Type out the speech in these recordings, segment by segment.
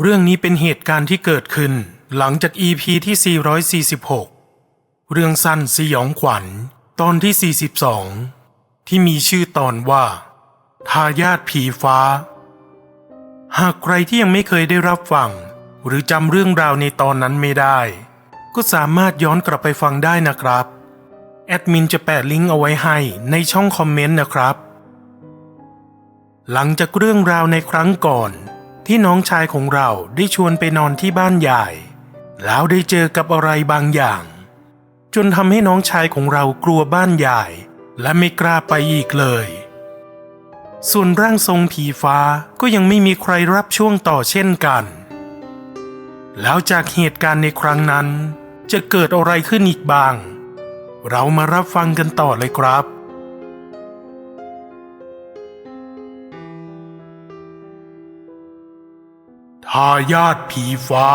เรื่องนี้เป็นเหตุการณ์ที่เกิดขึ้นหลังจาก EP ที่ 446 เรื่องสั้นสยองขวัญ ตอนที่ 42 ที่มีชื่อตอนว่า ทายาทผีฟ้า หากใครที่ยังไม่เคยได้รับฟัง หรือจำเรื่องราวในตอนนั้นไม่ได้ ก็สามารถย้อนกลับไปฟังได้นะครับ แอดมินจะแปะลิงก์เอาไว้ให้ในช่องคอมเมนต์นะครับ หลังจากเรื่องราวในครั้งก่อน ที่น้องชายของเราได้ชวนไปนอนที่บ้านใหญ่แล้วได้เจอกับอะไรบางอย่าง จนทำให้น้องชายของเรากลัวบ้านใหญ่และไม่กล้าไปอีกเลย ส่วนร่างทรงผีฟ้าก็ยังไม่มีใครรับช่วงต่อเช่นกัน แล้วจากเหตุการณ์ในครั้งนั้น จะเกิดอะไรขึ้นอีกบ้าง เรามารับฟังกันต่อเลยครับ ทายาทผีฟ้า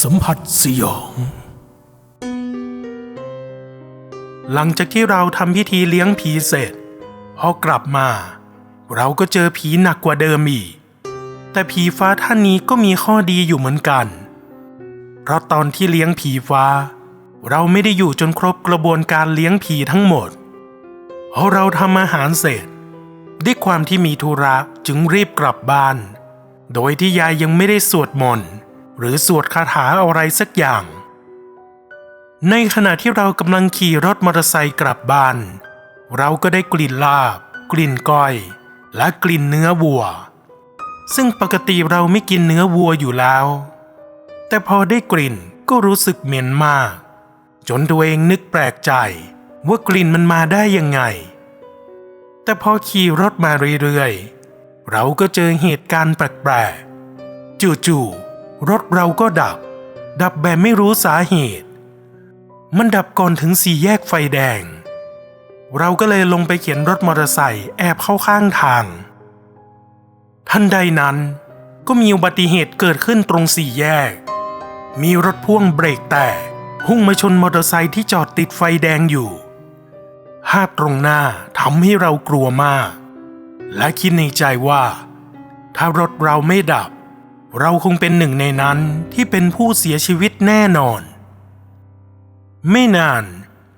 สัมผัสสยอง หลังจากที่เราทำพิธีเลี้ยงผีเสร็จพอกลับมา เราก็เจอผีหนักกว่าเดิมอีก แต่ผีฟ้าท่านนี้ก็มีข้อดีอยู่เหมือนกันเพราะตอนที่เลี้ยงผีฟ้า เราไม่ได้อยู่จนครบกระบวนการเลี้ยงผีทั้งหมดเพราะเราทำอาหารเสร็จ ด้วยความที่มีธุระจึงรีบกลับบ้าน โดยที่ยายยังไม่ได้สวดมนต์หรือสวดคาถาอะไรสักอย่าง ในขณะที่เรากำลังขี่รถมอเตอร์ไซค์กลับบ้าน เราก็ได้กลิ่นลาบ กลิ่นก้อย และกลิ่นเนื้อวัว ซึ่งปกติเราไม่กินเนื้อวัวอยู่แล้ว แต่พอได้กลิ่นก็รู้สึกเหม็นมาก จนตัวเองนึกแปลกใจ ว่ากลิ่นมันมาได้ยังไง แต่พอขี่รถมาเรื่อยๆ เราก็เจอเหตุการณ์แปลกๆจู่ๆรถเราก็ดับ ดับแบบไม่รู้สาเหตุ มันดับก่อนถึงสี่แยกไฟแดง เราก็เลยลงไปเขียนรถมอเตอร์ไซค์แอบเข้าข้างทาง ทันใดนั้นก็มีอุบัติเหตุเกิดขึ้นตรงสี่แยก มีรถพ่วงเบรกแตกพุ่งมาชนมอเตอร์ไซค์ที่จอดติดไฟแดงอยู่ ภาพตรงหน้าทำให้เรากลัวมาก และคิดในใจว่า ถ้ารถเราไม่ดับ เราคงเป็นหนึ่งในนั้นที่เป็นผู้เสียชีวิตแน่นอน ไม่นาน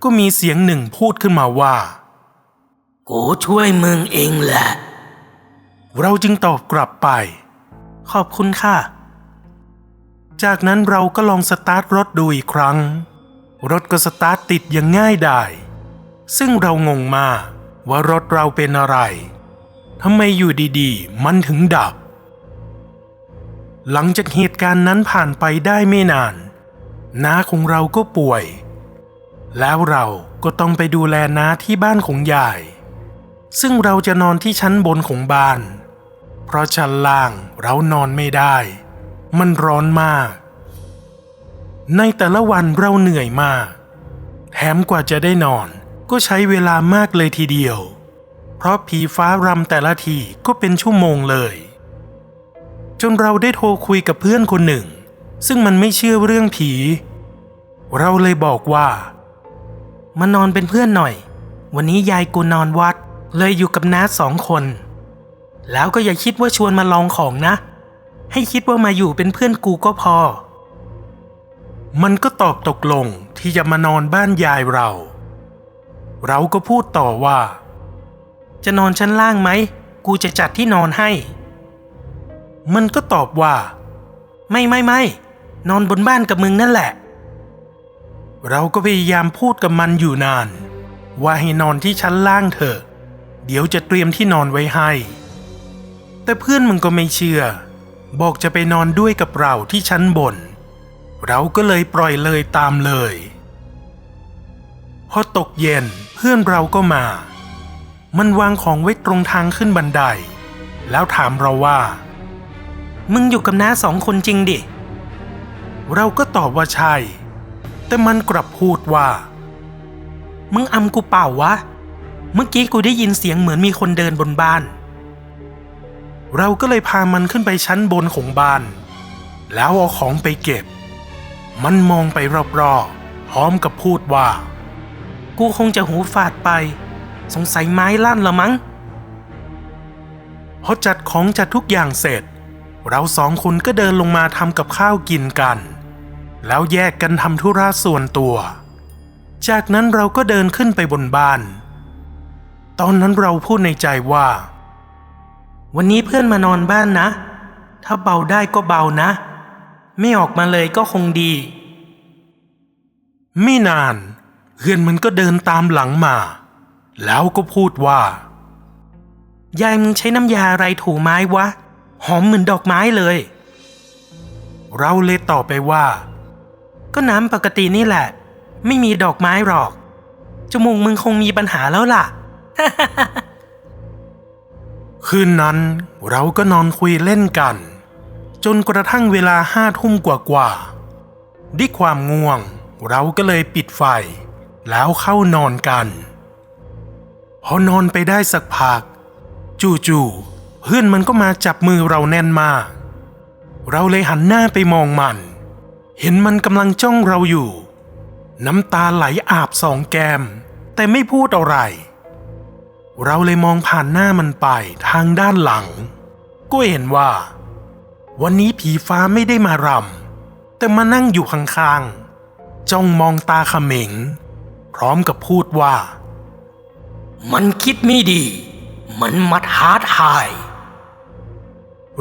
ก็มีเสียงหนึ่งพูดขึ้นมาว่า กูช่วยมึงเองแหละ เราจึงตอบกลับไป ขอบคุณค่ะ จากนั้นเราก็ลองสตาร์ทรถดูอีกครั้ง รถก็สตาร์ทติดอย่างง่ายดายซึ่งเรางงมากว่ารถเราเป็นอะไรทำไมอยู่ดีๆ มันถึงดับ หลังจากเหตุการณ์นั้นผ่านไปได้ไม่นานน้าของเราก็ป่วย แล้วเราก็ต้องไปดูแลน้าที่บ้านของยาย ซึ่งเราจะนอนที่ชั้นบนของบ้าน เพราะชั้นล่างเรานอนไม่ได้ มันร้อนมาก ในแต่ละวันเราเหนื่อยมาก แถมกว่าจะได้นอนก็ใช้เวลามากเลยทีเดียว เพราะผีฟ้ารำแต่ละทีก็เป็นชั่วโมงเลย จนเราได้โทรคุยกับเพื่อนคนหนึ่ง ซึ่งมันไม่เชื่อเรื่องผี เราเลยบอกว่ามานอนเป็นเพื่อนหน่อย วันนี้ยายกูนอนวัด เลยอยู่กับน้าสองคน แล้วก็อย่าคิดว่าชวนมาลองของนะ ให้คิดว่ามาอยู่เป็นเพื่อนกูก็พอ มันก็ตอบตกลงที่จะมานอนบ้านยายเรา เราก็พูดต่อว่า จะนอนชั้นล่างไหม กูจะจัดที่นอนให้ มันก็ตอบว่า ไม่ไม่ไม่นอนบนบ้านกับมึงนั่นแหละ เราก็พยายามพูดกับมันอยู่นาน ว่าให้นอนที่ชั้นล่างเถอะ เดี๋ยวจะเตรียมที่นอนไว้ให้ แต่เพื่อนมึงก็ไม่เชื่อ บอกจะไปนอนด้วยกับเราที่ชั้นบน เราก็เลยปล่อยเลยตามเลย พอตกเย็นเพื่อนเราก็มา มันวางของไว้ตรงทางขึ้นบันได แล้วถามเราว่า มึงอยู่กับน้าสองคนจริงดิ เราก็ตอบว่าใช่ แต่มันกลับพูดว่า มึงอำกูเปล่าวะ เมื่อกี้กูได้ยินเสียงเหมือนมีคนเดินบนบ้าน เราก็เลยพามันขึ้นไปชั้นบนของบ้าน แล้วเอาของไปเก็บ มันมองไปรอบๆ พร้อมกับพูดว่า กูคงจะหูฝาดไป สงสัยไม้ลั่นละมั้งพอจัดของจัดทุกอย่างเสร็จ เราสองคนก็เดินลงมาทำกับข้าวกินกัน แล้วแยกกันทำธุระส่วนตัว จากนั้นเราก็เดินขึ้นไปบนบ้าน ตอนนั้นเราพูดในใจว่า วันนี้เพื่อนมานอนบ้านนะ ถ้าเบาได้ก็เบานะ ไม่ออกมาเลยก็คงดี ไม่นาน เพื่อนมันก็เดินตามหลังมา แล้วก็พูดว่า ยายมึงใช้น้ำยาอะไรถูไม้วะ หอมเหมือนดอกไม้เลย เราเลยตอบไปว่า ก็น้ำปกตินี่แหละ ไม่มีดอกไม้หรอก จมูกมึงคงมีปัญหาแล้วล่ะ คืนนั้นเราก็นอนคุยเล่นกัน จนกระทั่งเวลาห้าทุ่มกว่าๆด้วยความง่วง เราก็เลยปิดไฟ แล้วเข้านอนกันพอนอนไปได้สักพัก จู่ๆเพื่อนมันก็มาจับมือเราแน่นมาก เราเลยหันหน้าไปมองมัน เห็นมันกำลังจ้องเราอยู่ น้ำตาไหลอาบสองแก้ม แต่ไม่พูดอะไร เราเลยมองผ่านหน้ามันไปทางด้านหลัง ก็เห็นว่า วันนี้ผีฟ้าไม่ได้มารำแต่มานั่งอยู่ข้างๆจ้องมองตาเขม็ง พร้อมกับพูดว่า มันคิดไม่ดี มันมาท้าทาย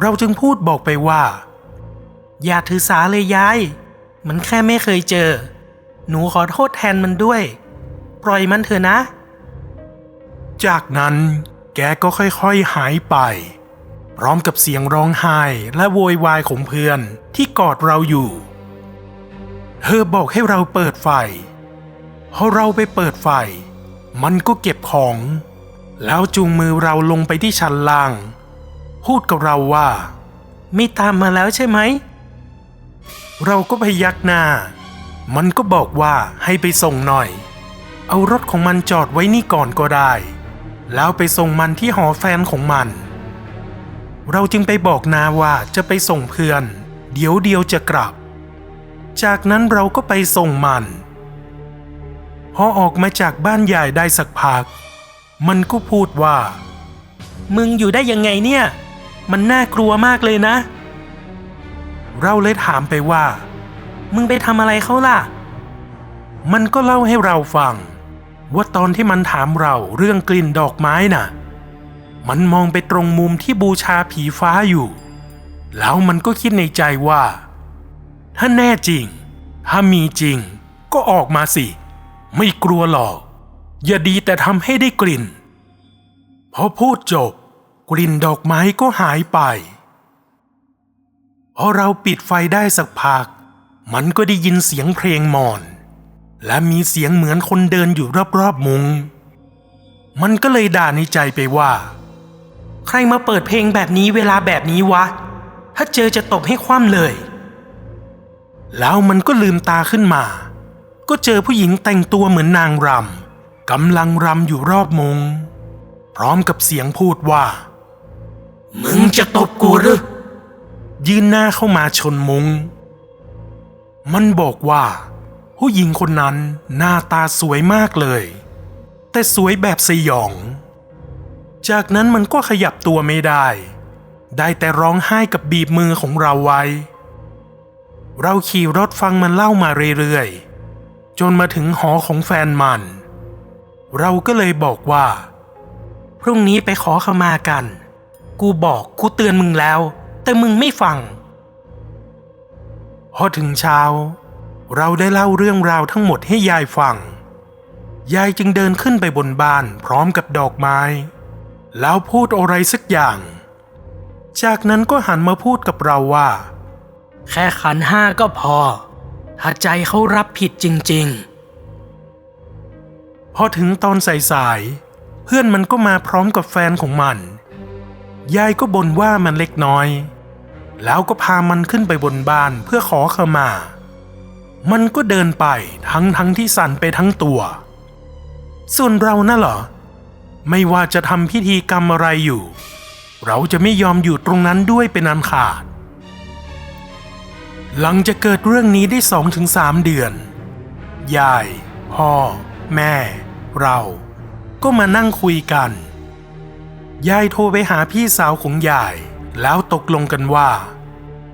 เราจึงพูดบอกไปว่า อย่าถือสาเลยยาย มันแค่ไม่เคยเจอ หนูขอโทษแทนมันด้วย ปล่อยมันเถอะนะ จากนั้นแกก็ค่อยๆหายไป พร้อมกับเสียงร้องไห้และโวยวายของเพื่อนที่กอดเราอยู่ เธอบอกให้เราเปิดไฟพอเราไปเปิดไฟ มันก็เก็บของ แล้วจูงมือเราลงไปที่ชั้นล่าง พูดกับเราว่า ไม่ตามมาแล้วใช่ไหม เราก็พยักหน้า มันก็บอกว่าให้ไปส่งหน่อย เอารถของมันจอดไว้นี่ก่อนก็ได้ แล้วไปส่งมันที่หอแฟนของมัน เราจึงไปบอกนาว่าจะไปส่งเพื่อน เดี๋ยวเดียวจะกลับ จากนั้นเราก็ไปส่งมัน พอออกมาจากบ้านใหญ่ได้สักพัก มันก็พูดว่า มึงอยู่ได้ยังไงเนี่ย มันน่ากลัวมากเลยนะ เราเลยถามไปว่า มึงไปทำอะไรเขาล่ะ มันก็เล่าให้เราฟัง ว่าตอนที่มันถามเราเรื่องกลิ่นดอกไม้น่ะ มันมองไปตรงมุมที่บูชาผีฟ้าอยู่ แล้วมันก็คิดในใจว่า ถ้าแน่จริง ถ้ามีจริง ก็ออกมาสิ ไม่กลัวหรอก อย่าดีแต่ทำให้ได้กลิ่น พอพูดจบ กลิ่นดอกไม้ก็หายไป พอเราปิดไฟได้สักพัก มันก็ได้ยินเสียงเพลงมอน และมีเสียงเหมือนคนเดินอยู่รอบๆมุง มันก็เลยด่าในใจไปว่า ใครมาเปิดเพลงแบบนี้เวลาแบบนี้วะ ถ้าเจอจะตบให้คว่ำเลย แล้วมันก็ลืมตาขึ้นมา ก็เจอผู้หญิงแต่งตัวเหมือนนางรำกำลังรำอยู่รอบมุง พร้อมกับเสียงพูดว่า มึงจะตบกูหรือยืนหน้าเข้ามาชนมุง มันบอกว่า ผู้หญิงคนนั้นหน้าตาสวยมากเลย แต่สวยแบบสยอง จากนั้นมันก็ขยับตัวไม่ได้ ได้แต่ร้องไห้กับบีบมือของเราไว้ เราขี่รถฟังมันเล่ามาเรื่อยๆ จนมาถึงหอของแฟนมัน เราก็เลยบอกว่า พรุ่งนี้ไปขอขมากัน กูบอกกูเตือนมึงแล้ว แต่มึงไม่ฟัง พอถึงเช้า เราได้เล่าเรื่องราวทั้งหมดให้ยายฟัง ยายจึงเดินขึ้นไปบนบ้านพร้อมกับดอกไม้ แล้วพูดอะไรสักอย่าง จากนั้นก็หันมาพูดกับเราว่า แค่ขันห้าก็พอ ถ้าใจเขารับผิดจริงพอถึงตอนสายๆเพื่อนมันก็มาพร้อมกับแฟนของมัน ยายก็บ่นว่ามันเล็กน้อย แล้วก็พามันขึ้นไปบนบ้านเพื่อขอขมา มันก็เดินไปทั้งทั้งที่สั่นไปทั้งตัว ส่วนเราน่ะเหรอ ไม่ว่าจะทำพิธีกรรมอะไรอยู่ เราจะไม่ยอมอยู่ตรงนั้นด้วยเป็นอันขาด หลังจากเกิดเรื่องนี้ได้สองถึงสามเดือน ยาย พ่อ แม่ เรา ก็มานั่งคุยกัน ยายโทรไปหาพี่สาวของยาย แล้วตกลงกันว่า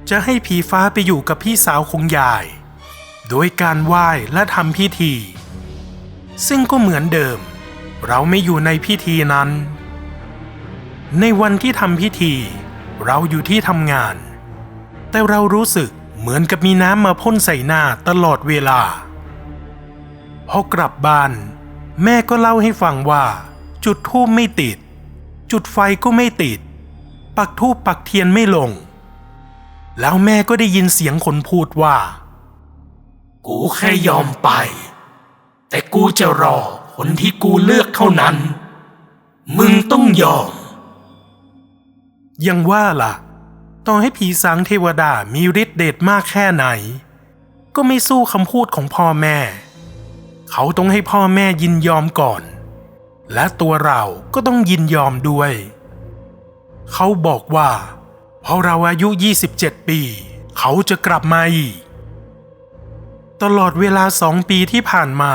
จะให้ผีฟ้าไปอยู่กับพี่สาวของยาย โดยการไหว้และทำพิธี ซึ่งก็เหมือนเดิม เราไม่อยู่ในพิธีนั้น ในวันที่ทำพิธี เราอยู่ที่ทำงาน แต่เรารู้สึกเหมือนกับมีน้ำมาพ่นใส่หน้าตลอดเวลาพอกลับบ้าน แม่ก็เล่าให้ฟังว่า จุดทูบไม่ติด จุดไฟก็ไม่ติด ปักทูบปักเทียนไม่ลง แล้วแม่ก็ได้ยินเสียงคนพูดว่า กูแค่ยอมไป แต่กูจะรอคนที่กูเลือกเท่านั้น มึงต้องยอม ยังว่าล่ะ ต่อให้ผีสางเทวดามีฤทธิ์เดชมากแค่ไหน ก็ไม่สู้คำพูดของพ่อแม่ เขาต้องให้พ่อแม่ยินยอมก่อน และตัวเราก็ต้องยินยอมด้วย เขาบอกว่าพอเราอายุ 27 ปี เขาจะกลับมาอีก ตลอดเวลาสองปีที่ผ่านมา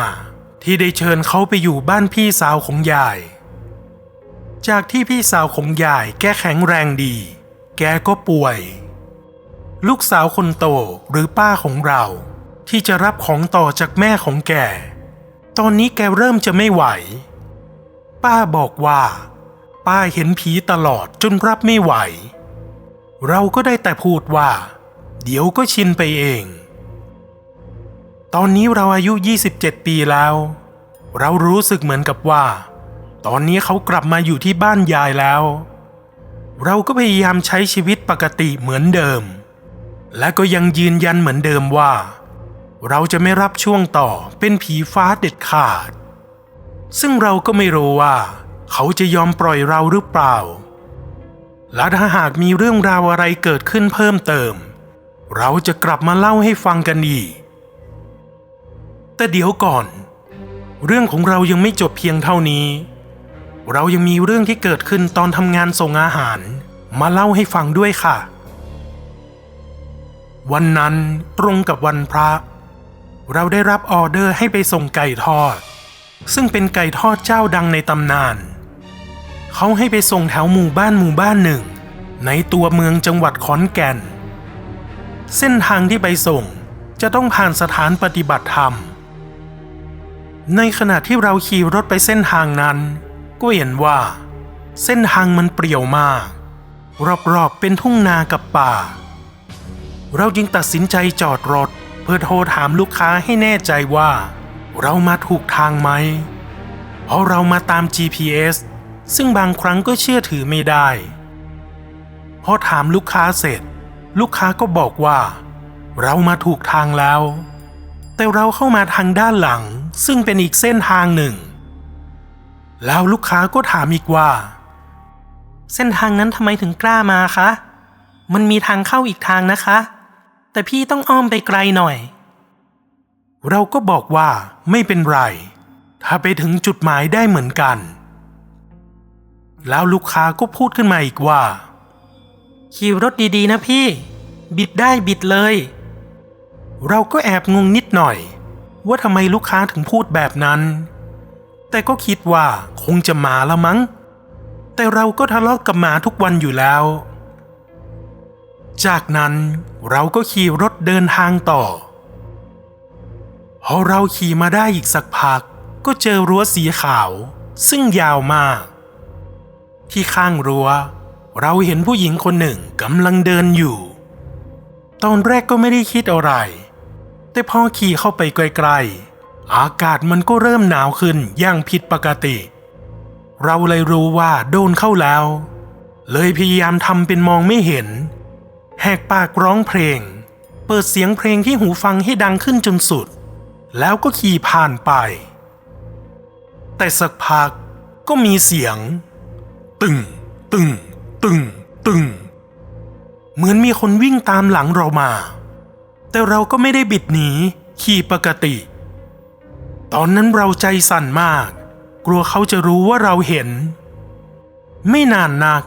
ที่ได้เชิญเขาไปอยู่บ้านพี่สาวของยาย จากที่พี่สาวของยายแกแข็งแรงดี แกก็ป่วย ลูกสาวคนโตหรือป้าของเรา ที่จะรับของต่อจากแม่ของแก ตอนนี้แกเริ่มจะไม่ไหว ป้าบอกว่า ป้าเห็นผีตลอดจนรับไม่ไหว เราก็ได้แต่พูดว่า เดี๋ยวก็ชินไปเอง ตอนนี้เราอายุ 27 ปีแล้ว เรารู้สึกเหมือนกับว่า ตอนนี้เขากลับมาอยู่ที่บ้านยายแล้ว เราก็พยายามใช้ชีวิตปกติเหมือนเดิม และก็ยังยืนยันเหมือนเดิมว่า เราจะไม่รับช่วงต่อเป็นผีฟ้าเด็ดขาด ซึ่งเราก็ไม่รู้ว่า เขาจะยอมปล่อยเราหรือเปล่า และถ้าหากมีเรื่องราวอะไรเกิดขึ้นเพิ่มเติม เราจะกลับมาเล่าให้ฟังกันอีก แต่เดี๋ยวก่อน เรื่องของเรายังไม่จบเพียงเท่านี้ เรายังมีเรื่องที่เกิดขึ้นตอนทำงานส่งอาหาร มาเล่าให้ฟังด้วยค่ะ วันนั้นตรงกับวันพระ เราได้รับออเดอร์ให้ไปส่งไก่ทอด ซึ่งเป็นไก่ทอดเจ้าดังในตำนาน เขาให้ไปส่งแถวหมู่บ้านหมู่บ้านหนึ่ง ในตัวเมืองจังหวัดขอนแก่น เส้นทางที่ไปส่งจะต้องผ่านสถานปฏิบัติธรรม ในขณะที่เราขี่รถไปเส้นทางนั้น ก็เห็นว่า เส้นทางมันเปรี่ยวมาก รอบๆเป็นทุ่งนากับป่า เราจึงตัดสินใจจอดรถ เพื่อโทรถามลูกค้าให้แน่ใจว่า เรามาถูกทางไหม เพราะเรามาตาม GPS ซึ่งบางครั้งก็เชื่อถือไม่ได้พอถามลูกค้าเสร็จ ลูกค้าก็บอกว่า เรามาถูกทางแล้ว แต่เราเข้ามาทางด้านหลัง ซึ่งเป็นอีกเส้นทางหนึ่ง แล้วลูกค้าก็ถามอีกว่า เส้นทางนั้นทำไมถึงกล้ามาคะ มันมีทางเข้าอีกทางนะคะ แต่พี่ต้องอ้อมไปไกลหน่อย เราก็บอกว่าไม่เป็นไร ถ้าไปถึงจุดหมายได้เหมือนกัน แล้วลูกค้าก็พูดขึ้นมาอีกว่า ขี่รถดีๆนะพี่ บิดได้บิดเลย เราก็แอบงงนิดหน่อย ว่าทำไมลูกค้าถึงพูดแบบนั้น แต่ก็คิดว่าคงจะมาละมั้ง แต่เราก็ทะเลาะกับหมาทุกวันอยู่แล้ว จากนั้นเราก็ขี่รถเดินทางต่อ พอเราขี่มาได้อีกสักพัก ก็เจอรั้วสีขาว ซึ่งยาวมาก ที่ข้างรั้ว เราเห็นผู้หญิงคนหนึ่งกำลังเดินอยู่ ตอนแรกก็ไม่ได้คิดอะไร แต่พอขี่เข้าไปไกลๆ อากาศมันก็เริ่มหนาวขึ้นอย่างผิดปกติ เราเลยรู้ว่าโดนเข้าแล้ว เลยพยายามทำเป็นมองไม่เห็น แหกปากร้องเพลง เปิดเสียงเพลงที่หูฟังให้ดังขึ้นจนสุด แล้วก็ขี่ผ่านไป แต่สักพักก็มีเสียง ตึง ตึง ตึง ตึง เหมือนมีคนวิ่งตามหลังเรามา แต่เราก็ไม่ได้บิดหนี ขี่ปกติ ตอนนั้นเราใจสั่นมาก กลัวเขาจะรู้ว่าเราเห็น ไม่นานนัก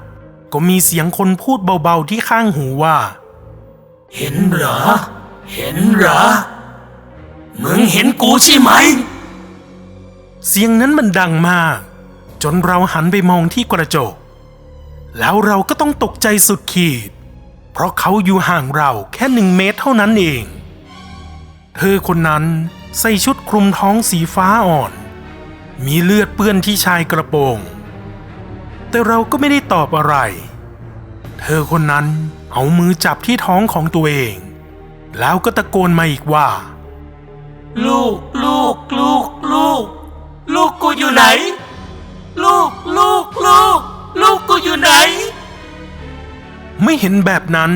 ก็มีเสียงคนพูดเบาๆที่ข้างหูว่า เห็นเหรอ เห็นเหรอ มึงเห็นกูใช่ไหม เสียงนั้นมันดังมาก จนเราหันไปมองที่กระจก แล้วเราก็ต้องตกใจสุดขีด เพราะเขาอยู่ห่างเราแค่หนึ่งเมตรเท่านั้นเอง เธอคนนั้นใส่ชุดคลุมท้องสีฟ้าอ่อน มีเลือดเปื้อนที่ชายกระโปรง แต่เราก็ไม่ได้ตอบอะไร เธอคนนั้นเอามือจับที่ท้องของตัวเอง แล้วก็ตะโกนมาอีกว่า ลูกลูกลูกลูก ลูกกูอยู่ไหน ลูกลูกลูก ลูกกูอยู่ไหน ไม่เห็นแบบนั้น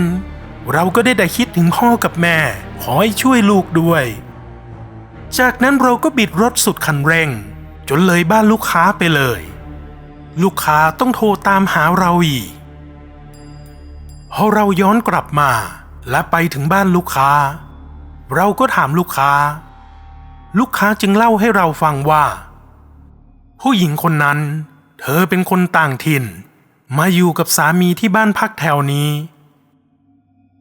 เราก็ได้แต่คิดถึงพ่อกับแม่ ขอให้ช่วยลูกด้วย จากนั้นเราก็บิดรถสุดคันเร่ง จนเลยบ้านลูกค้าไปเลย ลูกค้าต้องโทรตามหาเราอีกพอเราย้อนกลับมาและไปถึงบ้านลูกค้า เราก็ถามลูกค้า ลูกค้าจึงเล่าให้เราฟังว่า ผู้หญิงคนนั้น เธอเป็นคนต่างถิ่น มาอยู่กับสามีที่บ้านพักแถวนี้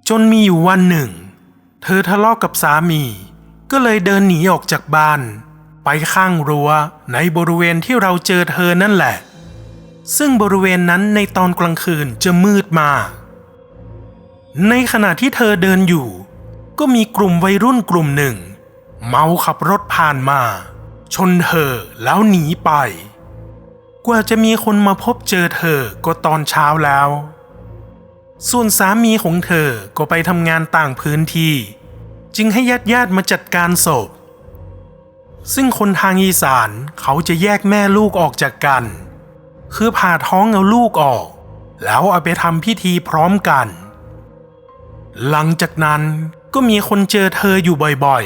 จนมีอยู่วันหนึ่ง เธอทะเลาะกกับสามี ก็เลยเดินหนีออกจากบ้าน ไปข้างรั้วในบริเวณที่เราเจอเธอนั่นแหละ ซึ่งบริเวณนั้นในตอนกลางคืนจะมืดมากในขณะที่เธอเดินอยู่ ก็มีกลุ่มวัยรุ่นกลุ่มหนึ่ง เมาขับรถผ่านมา ชนเธอแล้วหนีไป กว่าจะมีคนมาพบเจอเธอก็ตอนเช้าแล้ว ส่วนสามีของเธอก็ไปทำงานต่างพื้นที่ จึงให้ญาติญาติๆมาจัดการศพ ซึ่งคนทางอีสานเขาจะแยกแม่ลูกออกจากกัน คือผ่าท้องเอาลูกออก แล้วเอาไปทำพิธีพร้อมกัน หลังจากนั้นก็มีคนเจอเธออยู่บ่อย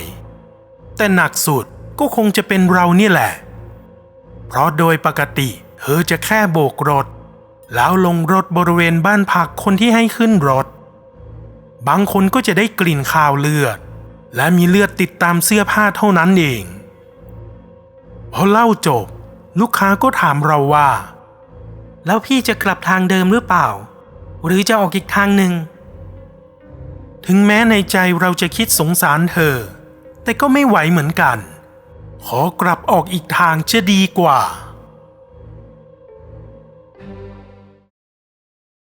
ๆ แต่หนักสุดก็คงจะเป็นเรานี่แหละ เพราะโดยปกติ เธอจะแค่โบกรถ แล้วลงรถบริเวณบ้านพักคนที่ให้ขึ้นรถ บางคนก็จะได้กลิ่นคาวเลือด และมีเลือดติดตามเสื้อผ้าเท่านั้นเอง พอเล่าจบ ลูกค้าก็ถามเราว่า แล้วพี่จะกลับทางเดิมหรือเปล่า หรือจะออกอีกทางหนึ่งถึงแม้ในใจเราจะคิดสงสารเธอ แต่ก็ไม่ไหวเหมือนกัน ขอกลับออกอีกทางจะดีกว่า